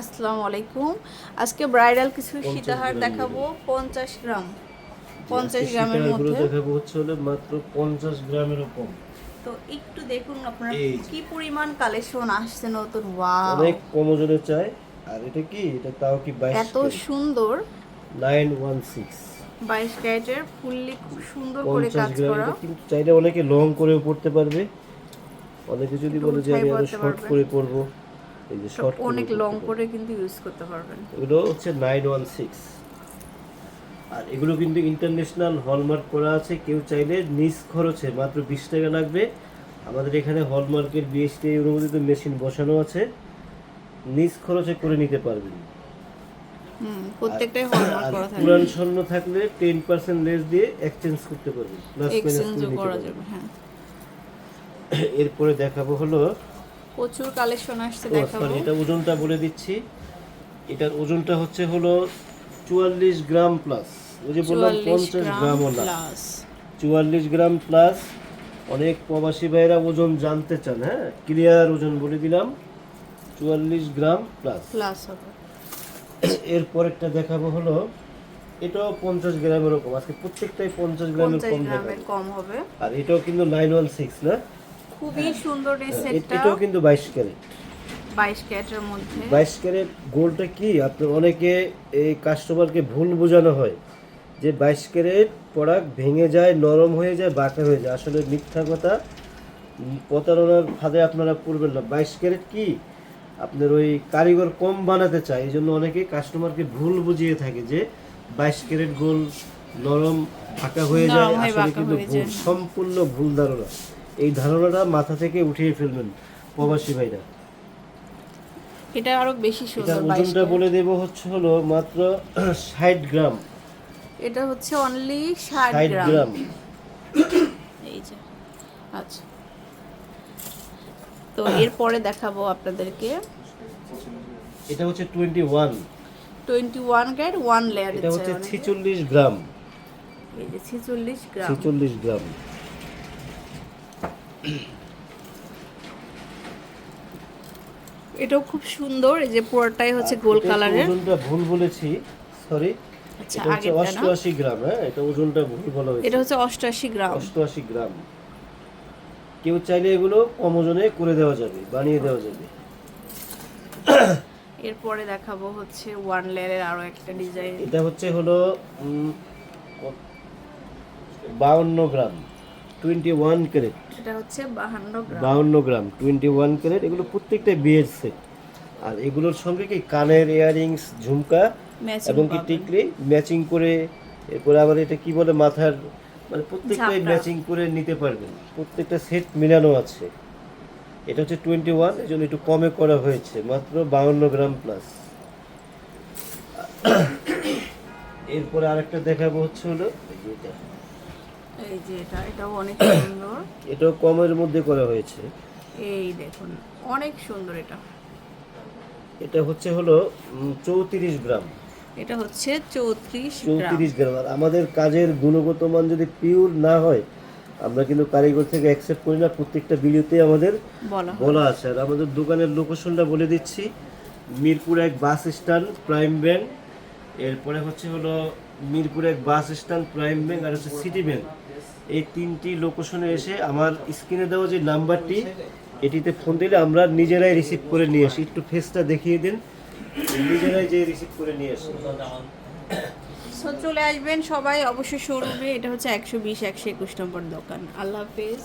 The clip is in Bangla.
আসসালামু আলাইকুম। আজকে ব্রাইডাল কিছু 50 সীতাহার দেখাবো পঞ্চাশ গ্রাম। পঞ্চাশ গ্রামের মধ্যে। দেখাবো হচ্ছে হলো মাত্র পঞ্চাশ গ্রামের কম। তো একটু দেখুন আপনারা কি পরিমাণ কালেকশন আসছে নতুন। ওয়াও অনেক কম ওজনে চাই। আর এটা কি? এটা তাও কি বাইশ এত সুন্দর। Nine one six. বাইশ ক্যারেটের ফুললি খুব সুন্দর করে কাজ করা। কিন্তু চাইলে অনেকে লং করেও পড়তে পারবে। অনেকে যদি বলে যে আমি আরও শর্ট করে পরবো এই যে শর্ট অনেক লং করে কিন্তু ইউজ করতে পারবেন। এগুলো হচ্ছে নাইন ওয়ান সিক্স আর এগুলো কিন্তু ইন্টারন্যাশনাল হলমার্ক করা আছে। কেউ চাইলে নিজ খরচে মাত্র বিশ টাকা লাগবে। আমাদের এখানে হলমার্কের বিএসটি অনুমোদিত মেশিন বসানো আছে। নিজ খরচে করে নিতে পারবেন। হুম প্রত্যেকটাই হলমার্ক আর করা থাকে পুরান স্বর্ণ থাকলে লেস দিয়ে এক্সচেঞ্জ করতে পারবেন। প্লাস এক্সচেঞ্জও করা যাবে হ্যাঁ। এরপরে দেখাবো হলো প্রচুর কালেকশন আসছে দেখাবো। এটা ওজনটা বলে দিচ্ছি। এটার ওজনটা হচ্ছে হলো চুয়াল্লিশ গ্রাম প্লাস ওই যে বললাম 44 পঞ্চাশ গ্রাম প্লাস চুয়াল্লিশ গ্রাম প্লাস অনেক প্রবাসী ভাইরা ওজন জানতে চান হ্যাঁ? ক্লিয়ার ওজন বলে দিলাম। চুয়াল্লিশ গ্রাম প্লাস প্লাস হবে। এরপরেরটা দেখাবো হলো এটাও পঞ্চাশ গ্রামের কম আজকে প্রত্যেকটাই পঞ্চাশ গ্রামের কম কম হবে। আর এটাও কিন্তু নাইন ওয়ান সিক্স না? খুবই সুন্দর এই সেটটা। এটাও কিন্তু বাইশ ক্যারেট। বাইশ ক্যারেটের মধ্যে। বাইশ ক্যারেট গোলটা কি? আপনার অনেকে এই কাস্টমারকে ভুল বোঝানো হয় যে বাইশ ক্যারেট প্রোডাক্ট ভেঙে যায় নরম হয়ে যায় বাঁকা হয়ে যায়। আসলে মিথ্যা কথা প্রতারণার ফাঁদে আপনারা পড়বেন না। বাইশ ক্যারেট কি? আপনার ওই কারিগর কম বানাতে চায় এই জন্য অনেকে কাস্টমারকে ভুল বুঝিয়ে থাকে যে বাইশ ক্যারেট গোল নরম ফাঁকা হয়ে যায়। আসলে কিন্তু ভুল সম্পূর্ণ ভুল ধারণা। এই ধারণাটা মাথা থেকে উঠিয়ে ফেলবেন প্রবাসী ভাইরা। এটা আরও বেশি সুন্দর ওজনটা বলে দেব হচ্ছে হলো মাত্র ষাট গ্রাম। এটা হচ্ছে অনলি ষাট ষাট গ্রাম। গ্রাম। এই যে আচ্ছা। তো এরপরে দেখাবো আপনাদেরকে। এটা হচ্ছে twenty one twenty one grade one layer এটা হচ্ছে ছিচল্লিশ গ্রাম। এই যে ছিচল্লিশ গ্রাম। ছিচল্লিশ গ্রাম। এটাও খুব সুন্দর এই যে পুরোটাই হচ্ছে গোল কালারের। ওজনটা ভুল বলেছি সরি আচ্ছা এটা হচ্ছে আগেরটা না? অষ্টআশি গ্রাম হ্যাঁ এটা ওজনটা ভুল বলা হয়েছে। এটা হচ্ছে অষ্টআশি গ্রাম। অষ্টআশি গ্রাম। কেউ চাইলে এগুলো কম ওজনে করে দেওয়া যাবে বানিয়ে দেওয়া যাবে। এরপরে দেখাবো হচ্ছে ওয়ান লেয়ারের আরও একটা ডিজাইন। এটা হচ্ছে হলো উম, বাউন্ন গ্রাম। Twenty one carat. এটা হচ্ছে বাহান্ন গ্রাম। বাউন্ন গ্রাম টোয়েন্টি ওয়ান ক্যারেট এগুলো প্রত্যেকটা বিয়ের সেট আর এগুলোর সঙ্গে কি কানের ইয়াররিংস ঝুমকা এবং কি টিকলি? ম্যাচিং করে এরপরে আবার এটা কি বলে মাথার মানে প্রত্যেকটাই ম্যাচিং করে নিতে পারবেন। প্রত্যেকটা সেট মিলানো আছে। এটা হচ্ছে টোয়েন্টি ওয়ান এই জন্য একটু কমে করা হয়েছে মাত্র বাউন্ন গ্রাম প্লাস এরপরে আরেকটা দেখাবো হচ্ছে হলো এটা। এই যে এটা এটাও অনেক সুন্দর। এটাও কমের মধ্যে করা হয়েছে। এই দেখুন অনেক সুন্দর এটা। এটা হচ্ছে হলো চৌত্রিশ গ্রাম। এটা হচ্ছে চৌত্রিশ চৌত্রিশ গ্রাম। আর আমাদের কাজের গুণগত মান যদি পিওর না হয় আমরা কিন্তু কারিগর থেকে অ্যাকসেপ্ট করি না প্রত্যেকটা ভিডিওতে আমাদের বলা আছে। আর আমাদের দোকানের লোকেশনটা বলে দিচ্ছি মিরপুর এক বাস স্ট্যান্ড প্রাইম ব্যাংক এরপরে হচ্ছে হলো মিরপুর এক বাস স্ট্যান্ড, প্রাইম ব্যাংক আর হচ্ছে সিটি ব্যাংক। এই তিনটি লোকেশনে এসে আমার স্ক্রিনে দেওয়া যে নাম্বারটি, এটিতে ফোন দিলে আমরা নিজেরাই রিসিভ করে নিয়ে আসি। একটু ফেসটা দেখিয়ে দিন। নিজেরাই যে রিসিভ করে নিয়ে আসি। চলে আসবেন সবাই, অবশ্যই শোরুমে এটা হচ্ছে একশো বিশ, একশো একুশ নম্বর দোকান। আল্লাহ হাফেজ।